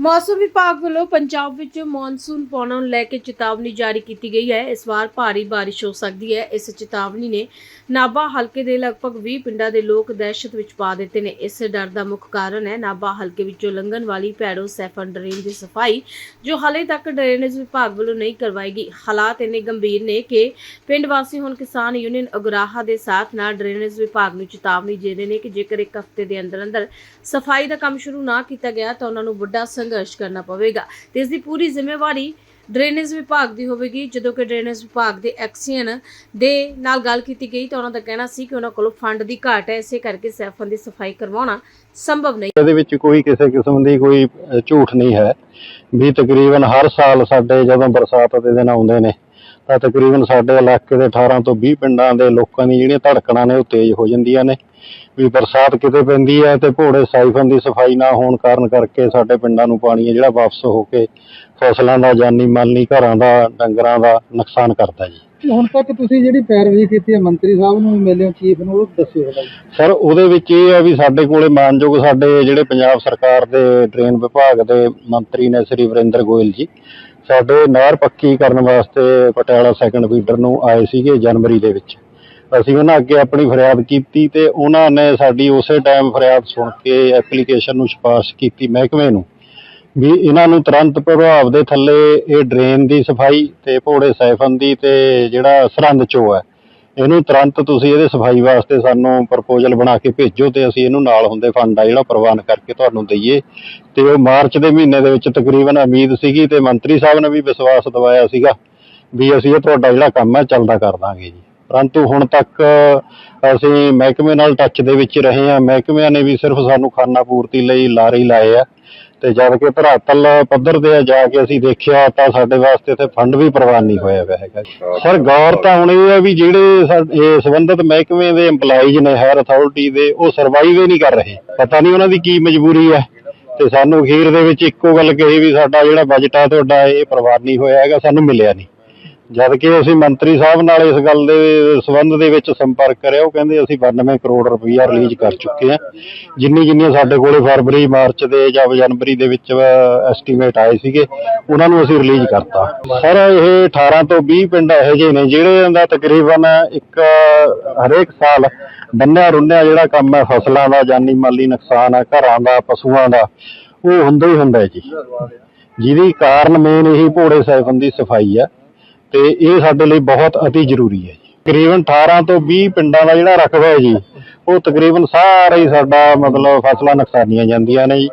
ਮੌਸਮ ਵਿਭਾਗ ਵੱਲੋਂ ਪੰਜਾਬ ਵਿੱਚ ਮੌਨਸੂਨ ਪਾਉਣ ਨੂੰ ਲੈ ਕੇ ਚੇਤਾਵਨੀ ਜਾਰੀ ਕੀਤੀ ਗਈ ਹੈ। ਇਸ ਵਾਰ ਭਾਰੀ ਬਾਰਿਸ਼ ਹੋ ਸਕਦੀ ਹੈ। ਇਸ ਚੇਤਾਵਨੀ ਨੇ ਨਾਭਾ ਹਲਕੇ ਦੇ ਲਗਭਗ 20 ਪਿੰਡਾਂ ਦੇ ਲੋਕ ਦਹਿਸ਼ਤ ਵਿੱਚ ਪਾ ਦਿੱਤੇ ਨੇ। ਇਸ ਡਰ ਦਾ ਮੁੱਖ ਕਾਰਨ ਹੈ ਨਾਭਾ ਹਲਕੇ ਵਿੱਚੋਂ ਲੰਘਣ ਵਾਲੀ ਪੈੜੋ ਸੈਫਨ ਡਰੇਨ ਦੀ ਸਫ਼ਾਈ, ਜੋ ਹਾਲੇ ਤੱਕ ਡਰੇਨੇਜ ਵਿਭਾਗ ਵੱਲੋਂ ਨਹੀਂ ਕਰਵਾਈ ਗਈ। ਹਾਲਾਤ ਇੰਨੇ ਗੰਭੀਰ ਨੇ ਕਿ ਪਿੰਡ ਵਾਸੀ ਹੁਣ ਕਿਸਾਨ ਯੂਨੀਅਨ ਅਗਰਾਹਾ ਦੇ ਸਾਥ ਨਾਲ ਡਰੇਨੇਜ ਵਿਭਾਗ ਨੂੰ ਚੇਤਾਵਨੀ ਦੇ ਰਹੇ ਨੇ ਕਿ ਜੇਕਰ ਇੱਕ ਹਫ਼ਤੇ ਦੇ ਅੰਦਰ ਅੰਦਰ ਸਫ਼ਾਈ ਦਾ ਕੰਮ ਸ਼ੁਰੂ ਨਾ ਕੀਤਾ ਗਿਆ ਤਾਂ ਉਹਨਾਂ ਨੂੰ ਵੱਡਾ ਸੰਘਰਸ਼ ਕਰਨਾ ਪਵੇਗਾ। ਤੇ ਇਸ ਦੀ ਪੂਰੀ ਜ਼ਿੰਮੇਵਾਰੀ ਡਰੇਨੇਜ ਵਿਭਾਗ ਦੀ ਹੋਵੇਗੀ। ਜਦੋਂ ਕਿ ਡਰੇਨੇਜ ਵਿਭਾਗ ਦੇ ਐਕਸੀਅਨ ਦੇ ਨਾਲ ਗੱਲ ਕੀਤੀ ਗਈ ਤਾਂ ਉਹਨਾਂ ਦਾ ਕਹਿਣਾ ਸੀ ਕਿ ਉਹਨਾਂ ਕੋਲ ਫੰਡ ਦੀ ਘਾਟ ਹੈ। ਇਸੇ ਕਰਕੇ ਸੈਫਨ ਦੀ ਸਫ਼ਾਈ ਕਰਵਾਉਣਾ ਸੰਭਵ ਨਹੀਂ। ਇਹਦੇ ਵਿੱਚ ਕੋਈ ਕਿਸੇ ਕਿਸਮ ਦੀ ਕੋਈ ਝੂਠ ਨਹੀਂ ਹੈ। ਵੀ ਤਕਰੀਬਨ ਹਰ ਸਾਲ ਸਾਡੇ ਜਦੋਂ ਬਰਸਾਤ ਦੇ ਦਿਨ ਆਉਂਦੇ ਨੇ ਤਕਰੀਬਨ ਸਾਡੇ ਇਲਾਕੇ ਦੇ 18 ਤੋਂ 20 ਪਿੰਡਾਂ ਦੇ ਲੋਕਾਂ ਦੀ ਜਿਹੜੀਆਂ ਧੜਕਣਾਂ ਨੇ ਉਹ ਤੇਜ਼ ਹੋ ਜਾਂਦੀਆਂ ਨੇ। ਵੀ ਬਰਸਾਤ ਕਿਤੇ ਪੈਂਦੀ ਹੈ ਤੇ ਭੋੜੇ ਸਾਈਫਨ ਦੀ ਸਫ਼ਾਈ ਨਾ ਹੋਣ ਕਾਰਨ ਕਰਕੇ ਸਾਡੇ ਪਿੰਡਾਂ ਨੂੰ ਪਾਣੀ ਹੈ ਜਿਹੜਾ ਵਾਪਸ ਹੋ ਕੇ ਫਸਲਾਂ ਦਾ ਜਾਨੀ ਮਾਲੀ ਘਰਾਂ ਦਾ ਡੰਗਰਾਂ ਦਾ ਨੁਕਸਾਨ ਕਰਦਾ ਜੀ। ਹੁਣ ਤੱਕ ਤੁਸੀਂ ਜਿਹੜੀ ਪੈਰਵੀ ਕੀਤੀ ਹੈ ਮੰਤਰੀ ਸਾਹਿਬ ਨੂੰ ਮਿਲਿਓ ਚੀਫ ਨੂੰ ਉਹ ਦੱਸਿਓ ਸਰ ਉਹਦੇ ਵਿੱਚ ਇਹ ਹੈ ਵੀ ਸਾਡੇ ਕੋਲੇ ਮਾਨਯੋਗ ਸਾਡੇ ਜਿਹੜੇ ਪੰਜਾਬ ਸਰਕਾਰ ਦੇ ਡਰੇਨ ਵਿਭਾਗ ਦੇ ਮੰਤਰੀ ਨੇ ਸ੍ਰੀ ਵਰਿੰਦਰ ਗੋਇਲ ਜੀ। ਸਾਡੇ ਨਹਿਰ ਪੱਕੀ ਕਰਨ ਵਾਸਤੇ ਪਟਿਆਲਾ ਸੈਕੰਡ ਫੀਡਰ ਨੂੰ ਆਏ ਸੀਗੇ ਜਨਵਰੀ ਦੇ ਵਿੱਚ। ਅਸੀਂ ਉਹਨਾਂ ਅੱਗੇ ਆਪਣੀ ਫਰਿਆਦ ਕੀਤੀ ਤੇ ਉਹਨਾਂ ਨੇ ਸਾਡੀ ਉਸੇ ਟਾਈਮ ਫਰਿਆਦ ਸੁਣ ਕੇ ਐਪਲੀਕੇਸ਼ਨ ਨੂੰ ਸਿਫਾਰਿਸ਼ ਕੀਤੀ ਮਹਿਕਮੇ ਨੂੰ ਵੀ ਇਹਨਾਂ ਨੂੰ ਤੁਰੰਤ ਪ੍ਰਭਾਵ ਦੇ ਥੱਲੇ ਇਹ ਡਰੇਨ ਦੀ ਸਫ਼ਾਈ ਤੇ ਭੋੜੇ ਸਾਈਫਨ ਦੀ ਤੇ ਜਿਹੜਾ ਸਰਹੰਦ ਚੋ ਹੈ ਇਹਨੂੰ ਤੁਰੰਤ ਤੁਸੀਂ ਇਹਦੇ ਸਫ਼ਾਈ ਵਾਸਤੇ ਸਾਨੂੰ ਪ੍ਰਪੋਜ਼ਲ ਬਣਾ ਕੇ ਭੇਜੋ ਤੇ ਅਸੀਂ ਇਹਨੂੰ ਨਾਲ ਹੁੰਦੇ ਫੰਡ ਆ ਜਿਹੜਾ ਪ੍ਰਵਾਨ ਕਰਕੇ ਤੁਹਾਨੂੰ ਦਈਏ। ਤੇ ਉਹ ਮਾਰਚ ਦੇ ਮਹੀਨੇ ਦੇ ਵਿੱਚ ਤਕਰੀਬਨ ਉਮੀਦ ਸੀਗੀ ਤੇ ਮੰਤਰੀ ਸਾਹਿਬ ਨੇ ਵੀ ਵਿਸ਼ਵਾਸ ਦਿਵਾਇਆ ਸੀਗਾ ਵੀ ਅਸੀਂ ਇਹ ਤੁਹਾਡਾ ਜਿਹੜਾ ਕੰਮ ਹੈ ਚੱਲਦਾ ਕਰ ਦਾਂਗੇ ਜੀ। ਪਰੰਤੂ ਹੁਣ ਤੱਕ ਅਸੀਂ ਮਹਿਕਮੇ ਨਾਲ ਟੱਚ ਦੇ ਵਿੱਚ ਰਹੇ ਹਾਂ। ਮਹਿਕਮਿਆਂ ਨੇ ਵੀ ਸਿਰਫ ਸਾਨੂੰ ਖਾਨਾ ਪੂਰਤੀ ਲਈ ਲਾਰੇ ਲਾਏ ਆ। ਤੇ ਜਦ ਕਿ ਧਰਾਤਲ ਪੱਧਰ ਤੇ ਜਾ ਕੇ ਅਸੀਂ ਦੇਖਿਆ ਤਾਂ ਸਾਡੇ ਵਾਸਤੇ ਤੇ ਫੰਡ ਵੀ ਪ੍ਰਵਾਨ ਨਹੀਂ ਹੋਇਆ ਹੋਇਆ ਹੈਗਾ। ਸਰ, ਗੌਰ ਤਾਂ ਹੁਣ ਇਹ ਹੈ ਵੀ ਜਿਹੜੇ ਸਾ- ਇਹ ਸੰਬੰਧਿਤ ਮਹਿਕਮੇ ਦੇ EMPLOYEES ਨੇ ਹਾਇਰ ਅਥਾਰਟੀ ਦੇ, ਉਹ ਸਰਵਾਈਵ ਹੀ ਨਹੀਂ ਕਰ ਰਹੇ। ਪਤਾ ਨਹੀਂ ਉਹਨਾਂ ਦੀ ਕੀ ਮਜਬੂਰੀ ਹੈ। ਤੇ ਸਾਨੂੰ ਅਖੀਰ ਦੇ ਵਿੱਚ ਇੱਕੋ ਗੱਲ ਕਹੀ ਵੀ ਸਾਡਾ ਜਿਹੜਾ ਬਜਟ ਆ, ਤੁਹਾਡਾ ਇਹ ਪ੍ਰਵਾਨ ਨਹੀਂ ਹੋਇਆ ਹੈਗਾ, ਸਾਨੂੰ ਮਿਲਿਆ ਨਹੀਂ। ਜਦ ਕਿ ਅਸੀਂ ਮੰਤਰੀ ਸਾਹਿਬ ਨਾਲ ਇਸ ਗੱਲ ਦੇ ਸੰਬੰਧ ਦੇ ਵਿੱਚ ਸੰਪਰਕ ਕਰਿਆ, ਉਹ ਕਹਿੰਦੇ ਅਸੀਂ 92 ਕਰੋੜ ਰੁਪਈਆ ਰਿਲੀਜ਼ ਕਰ ਚੁੱਕੇ ਹਾਂ। ਜਿੰਨੀ ਜਿੰਨੀਆਂ ਸਾਡੇ ਕੋਲੇ ਫਰਵਰੀ, ਮਾਰਚ ਦੇ ਜਾਂ ਜਨਵਰੀ ਦੇ ਵਿੱਚ ਐਸਟੀਮੇਟ ਆਏ ਸੀਗੇ, ਉਹਨਾਂ ਨੂੰ ਅਸੀਂ ਰਿਲੀਜ਼ ਕਰਤਾ। ਸਰ, ਇਹ 18 ਤੋਂ 20 ਪਿੰਡ ਇਹੋ ਜਿਹੇ ਨੇ, ਜਿਹੜੇ ਦਾ ਤਕਰੀਬਨ ਇੱਕ, ਹਰੇਕ ਸਾਲ ਬੰਨਿਆ ਰੁੰਨਿਆ ਜਿਹੜਾ ਕੰਮ ਹੈ, ਫਸਲਾਂ ਦਾ, ਜਾਨੀ ਮਾਲੀ ਨੁਕਸਾਨ ਹੈ, ਘਰਾਂ ਦਾ, ਪਸ਼ੂਆਂ ਦਾ, ਉਹ ਹੁੰਦਾ ਹੀ ਹੁੰਦਾ ਜੀ। ਜਿਹਦੀ ਕਾਰਨ ਮੇਨ ਇਹੀ ਭੋੜੇ ਸਾਈਫਨ ਦੀ ਸਫ਼ਾਈ ਹੈ। ਤੇ ਇਹ ਸਾਡੇ ਲਈ ਬਹੁਤ ਅਤੀ ਜ਼ਰੂਰੀ ਹੈ ਜੀ। ਤਕਰੀਬਨ 18 ਤੋਂ 20 ਪਿੰਡਾਂ ਦਾ ਜਿਹੜਾ ਰਕਬਾ ਹੈ ਜੀ, ਉਹ ਤਕਰੀਬਨ ਸਾਰਾ ਹੀ ਸਾਡਾ ਮਤਲਬ ਫਸਲਾਂ ਨੁਕਸਾਨੀਆਂ ਜਾਂਦੀਆਂ ਨੇ ਜੀ।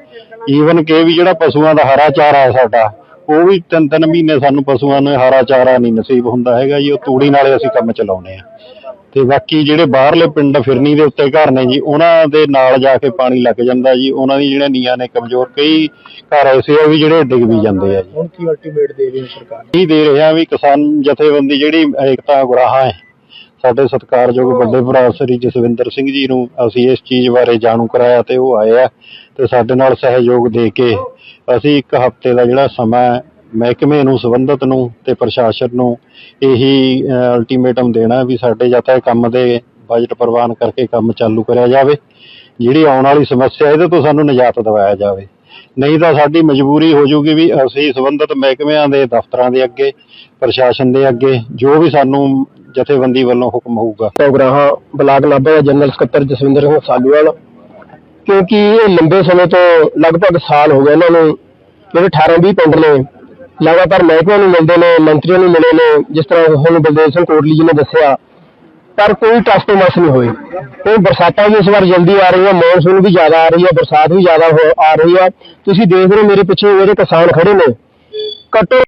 ਈਵਨ ਕਿ ਵੀ ਜਿਹੜਾ ਪਸ਼ੂਆਂ ਦਾ ਹਰਾ ਚਾਰਾ ਹੈ ਸਾਡਾ, ਉਹ ਵੀ ਤਿੰਨ ਤਿੰਨ ਮਹੀਨੇ ਸਾਨੂੰ ਪਸ਼ੂਆਂ ਨੂੰ ਹਰਾ ਚਾਰਾ ਨਹੀਂ ਨਸੀਬ ਹੁੰਦਾ ਹੈਗਾ ਜੀ, ਉਹ ਤੂੜੀ ਨਾਲੇ ਅਸੀਂ ਕੰਮ ਚਲਾਉਨੇ ਆ ਤੇ ਬਾਕੀ ਜਿਹੜੇ ਬਾਹਰਲੇ ਪਿੰਡ ਫਿਰਨੀ ਦੇ ਉੱਤੇ ਘਰ ਨੇ ਜੀ ਉਹਨਾਂ ਦੇ ਨਾਲ ਜਾ ਕੇ ਪਾਣੀ ਲੱਗ ਜਾਂਦਾ ਜੀ ਉਹਨਾਂ ਦੀ ਜਿਹੜੇ ਨੀਆਂ ਨੇ ਕਮਜ਼ੋਰ ਕਈ ਘਰ ਐਸੇ ਆ ਵੀ ਜਿਹੜੇ ਡਿੱਗ ਵੀ ਜਾਂਦੇ ਆ ਜੀ। ਹੁਣ ਕੀ ਅਲਟੀਮੇਟ ਦੇ ਰਹੀ ਹੈ ਸਰਕਾਰ? ਹੀ ਦੇ ਰਿਹਾ ਵੀ ਕਿਸਾਨ ਜਥੇਬੰਦੀ ਜਿਹੜੀ ਏਕਤਾ ਗੁਰਾਹਾਂ ਹੈ ਸਾਡੇ ਸਤਿਕਾਰਯੋਗ ਵੱਡੇ ਭਰਾ ਸ੍ਰੀ ਜਸਵਿੰਦਰ ਸਿੰਘ ਜੀ ਨੂੰ ਅਸੀਂ ਇਸ ਚੀਜ਼ ਬਾਰੇ ਜਾਣੂ ਕਰਾਇਆ ਤੇ ਉਹ ਆਏ ਆ ਤੇ ਸਾਡੇ ਨਾਲ ਸਹਿਯੋਗ ਦੇ ਕੇ ਅਸੀਂ ਇੱਕ ਹਫ਼ਤੇ ਦਾ ਜਿਹੜਾ ਸਮਾਂ ਮਹਿਕਮੇ ਨੂੰ, ਸੰਬੰਧਤ ਨੂੰ ਤੇ ਪ੍ਰਸ਼ਾਸਨ ਨੂੰ ਇਹੀ ਅਲਟੀਮੇਟਮ ਦੇਣਾ ਵੀ ਸਾਡੇ ਜਾਂ ਤਾਂ ਇਹ ਕੰਮ ਦੇ ਬਜਟ ਪ੍ਰਵਾਨ ਕਰਕੇ ਕੰਮ ਚਾਲੂ ਕਰਿਆ ਜਾਵੇ। ਜਿਹੜੀ ਆਉਣ ਵਾਲੀ ਸਮੱਸਿਆ, ਇਹਦੇ ਤੋਂ ਸਾਨੂੰ ਨਿਜਾਤ ਦਿਵਾਇਆ ਜਾਵੇ। ਨਹੀਂ ਤਾਂ ਸਾਡੀ ਮਜਬੂਰੀ ਹੋ ਜੂਗੀ ਵੀ ਅਸੀਂ ਸੰਬੰਧਿਤ ਮਹਿਕਮਿਆਂ ਦੇ, ਦਫ਼ਤਰਾਂ ਦੇ ਅੱਗੇ, ਪ੍ਰਸ਼ਾਸਨ ਦੇ ਅੱਗੇ, ਜੋ ਵੀ ਸਾਨੂੰ ਜਥੇਬੰਦੀ ਵੱਲੋਂ ਹੁਕਮ ਹੋਊਗਾ। ਪ੍ਰੋਗਰਾਮ ਬਲਾਕ ਨਾਭਾ ਦਾ ਜਨਰਲ ਸਕੱਤਰ ਜਸਵਿੰਦਰ ਸਿੰਘ ਸਾਲੂਵਾਲ ਕਿਉਂਕਿ ਇਹ ਲੰਬੇ ਸਮੇਂ ਤੋਂ ਲਗਭਗ ਸਾਲ ਹੋ ਗਏ ਇਹਨਾਂ ਨੂੰ, ਜਿਹੜੇ 18 20 ਪਿੰਡ ਨੇ ਲਗਾਤਾਰ ਮਹਿਕਮਿਆਂ ਨੂੰ ਮਿਲਦੇ ਨੇ, ਮੰਤਰੀਆਂ ਨੂੰ ਮਿਲੇ ਨੇ, ਜਿਸ ਤਰ੍ਹਾਂ ਹੁਣ ਬਲਦੇਵ ਸਿੰਘ ਕੋਟਲੀ ਜੀ ਨੇ ਦੱਸਿਆ, ਪਰ ਕੋਈ ਟਸ ਮਸ ਨਹੀਂ ਹੋਈ। ਤੇ ਬਰਸਾਤਾਂ ਵੀ ਇਸ ਵਾਰ ਜਲਦੀ ਆ ਰਹੀਆਂ, ਮੌਨਸੂਨ ਵੀ ਜ਼ਿਆਦਾ ਆ ਰਹੀ ਹੈ, ਬਰਸਾਤ ਵੀ ਜ਼ਿਆਦਾ ਹੋ- ਆ ਰਹੀ ਹੈ। ਤੁਸੀਂ ਦੇਖ ਰਹੇ ਹੋ ਮੇਰੇ ਪਿੱਛੇ ਜਿਹੜੇ ਕਿਸਾਨ ਖੜੇ ਨੇ। ਘੱਟੋ